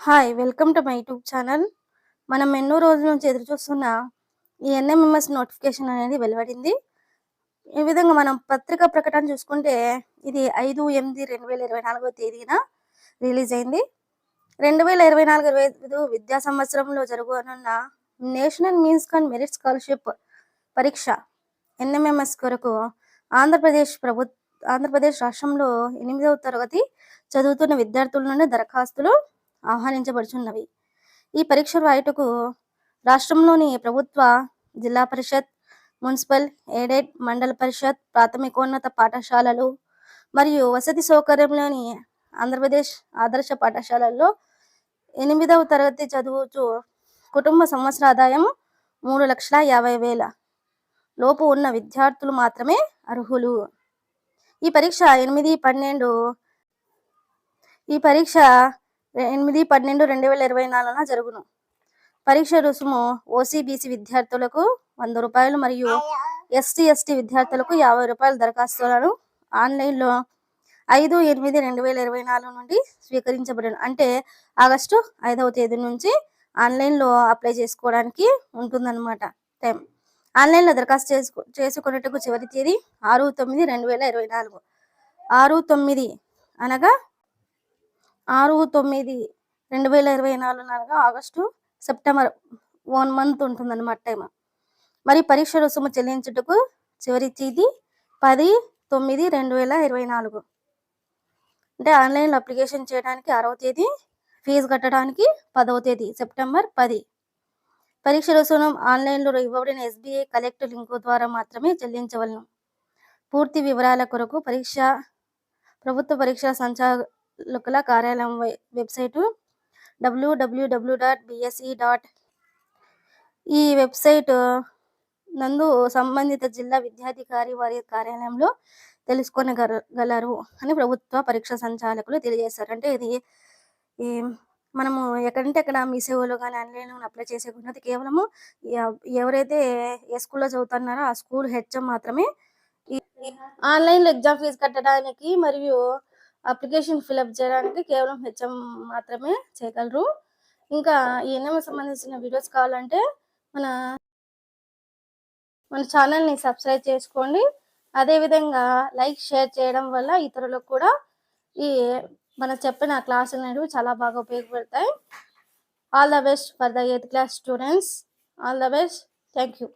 Hi welcome to my YouTube channel మనం ఎన్నో రోజుల నుంచి ఎదురు చూస్తున్న ఈ ఎన్ఎంఎంఎస్ నోటిఫికేషన్ అనేది వెలువడింది. ఈ విధంగా మనం పత్రికా ప్రకటన చూసుకుంటే ఇది ఐదు ఎనిమిది రెండు వేల ఇరవై నాలుగో తేదీన రిలీజ్ అయింది. రెండు వేల ఇరవై నాలుగు ఇరవై ఐదు విద్యా సంవత్సరంలో జరగనున్న national means and merit scholarship పరీక్ష ఎన్ఎంఎంఎస్ కొరకు ఆంధ్రప్రదేశ్ ప్రభుత్వ ఆంధ్రప్రదేశ్ రాష్ట్రంలో ఎనిమిదవ తరగతి చదువుతున్న విద్యార్థుల నుండి దరఖాస్తులు ఆహ్వానించబడుచున్నవి. ఈ పరీక్ష రాయుటకు రాష్ట్రంలోని ప్రభుత్వ జిల్లా పరిషత్ మున్సిపల్ ఎయిడెడ్ మండల పరిషత్ ప్రాథమికోన్నత పాఠశాలలు మరియు వసతి సౌకర్యంలోని ఆంధ్రప్రదేశ్ ఆదర్శ పాఠశాలల్లో ఎనిమిదవ తరగతి చదువుతూ కుటుంబ సంవత్సర ఆదాయం మూడు లక్షల యాభై వేల లోపు ఉన్న విద్యార్థులు మాత్రమే అర్హులు. ఈ పరీక్ష ఎనిమిది పన్నెండు ఈ పరీక్ష ఎనిమిది పన్నెండు రెండు వేల ఇరవై నాలుగున జరుగును. పరీక్ష రుసుము ఓసీబీసీ విద్యార్థులకు వంద రూపాయలు మరియు ఎస్టీ ఎస్టీ విద్యార్థులకు యాభై రూపాయల దరఖాస్తులను ఆన్లైన్లో ఐదు ఎనిమిది రెండు వేల ఇరవై నాలుగు నుండి స్వీకరించబడిన అంటే ఆగస్టు ఐదవ తేదీ నుంచి ఆన్లైన్లో అప్లై చేసుకోవడానికి ఉంటుందన్నమాట టైం. ఆన్లైన్లో దరఖాస్తు చేసుకు చేసుకునేటకు చివరి తేదీ ఆరు తొమ్మిది రెండు వేల ఇరవై నాలుగు. ఆరు తొమ్మిది అనగా ఆరు తొమ్మిది రెండు వేల ఇరవై నాలుగు అనగా ఆగస్టు సెప్టెంబర్ వన్ మంత్ ఉంటుందన్నమాట టైం మరి పరీక్ష రుసుము చెల్లించుటకు చివరి తేదీ పది తొమ్మిది రెండు వేల ఇరవై నాలుగు. అంటే ఆన్లైన్లో అప్లికేషన్ చేయడానికి ఆరవ తేదీ ఫీజు కట్టడానికి పదవ తేదీ సెప్టెంబర్ పది. పరీక్ష రుసుము ఆన్లైన్లో ఇవ్వబడిన ఎస్బీఐ కలెక్ట్ లింకు ద్వారా మాత్రమే చెల్లించవలను. పూర్తి వివరాల కొరకు పరీక్ష ప్రభుత్వ పరీక్ష సంచాలకుల కార్యాలయం website W W W dot B S E dot ఈ వెబ్సైట్ నందు సంబంధిత జిల్లా విద్యాధికారి వారి కార్యాలయంలో తెలుసుకొనగలరు అని ప్రభుత్వ పరీక్ష సంచాలకులు తెలియజేశారు. అంటే ఇది మనము ఎక్కడంటే అక్కడ మీ సేవలో కానీ ఆన్లైన్లో అప్లై చేసే కేవలము ఎవరైతే ఏ స్కూల్లో చదువుతున్నారో ఆ స్కూల్ హెచ్ఎం మాత్రమే ఆన్లైన్లో ఎగ్జామ్ ఫీజు కట్టడానికి మరియు అప్లికేషన్ ఫిలప్ చేయడానికి కేవలం హెచ్ఎం మాత్రమే చేయగలరు. ఇంకా ఈ ఎన్ఎంఎస్ సంబంధించిన వీడియోస్ కావాలంటే మన మన ఛానల్ని సబ్స్క్రైబ్ చేసుకోండి. అదేవిధంగా లైక్ షేర్ చేయడం వల్ల ఇతరులకు కూడా ఈ మనం చెప్పిన క్లాస్ అనేవి చాలా బాగా ఉపయోగపడతాయి. All the best for the eighth class students. All the best. Thank you